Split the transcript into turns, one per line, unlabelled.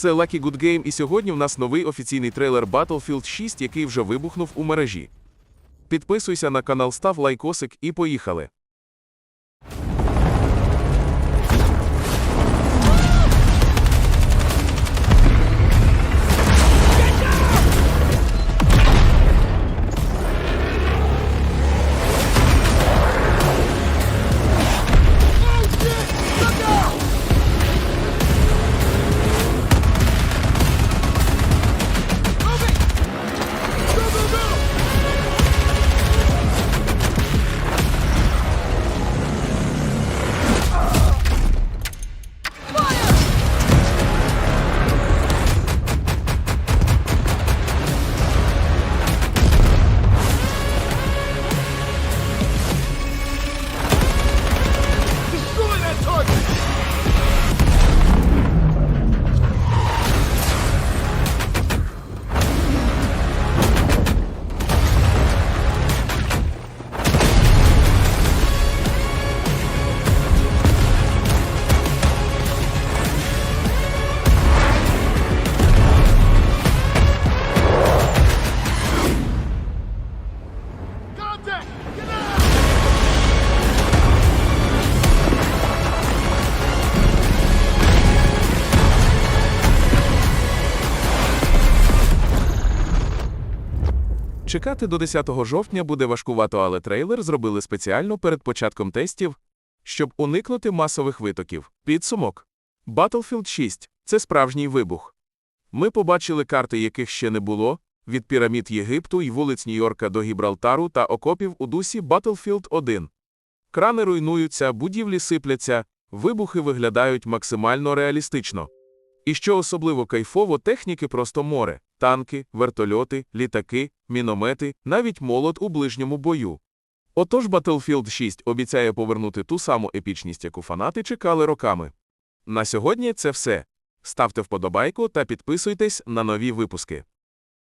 Це Lucky Good Game, і сьогодні в нас новий офіційний трейлер Battlefield 6, який вже вибухнув у мережі. Підписуйся на канал, став лайкосик і поїхали.
Target!
Чекати до 10 жовтня буде важкувато, але трейлер зробили спеціально перед початком тестів, щоб уникнути масових витоків. Підсумок. Battlefield 6 – це справжній вибух. Ми побачили карти, яких ще не було, від пірамід Єгипту і вулиць Нью-Йорка до Гібралтару та окопів у дусі Battlefield 1. Крани руйнуються, будівлі сипляться, вибухи виглядають максимально реалістично. І що особливо кайфово, техніки просто море: танки, вертольоти, літаки, міномети, навіть молот у ближньому бою. Отож Battlefield 6 обіцяє повернути ту саму епічність, яку фанати чекали роками. На сьогодні це все. Ставте вподобайку та підписуйтесь на нові випуски.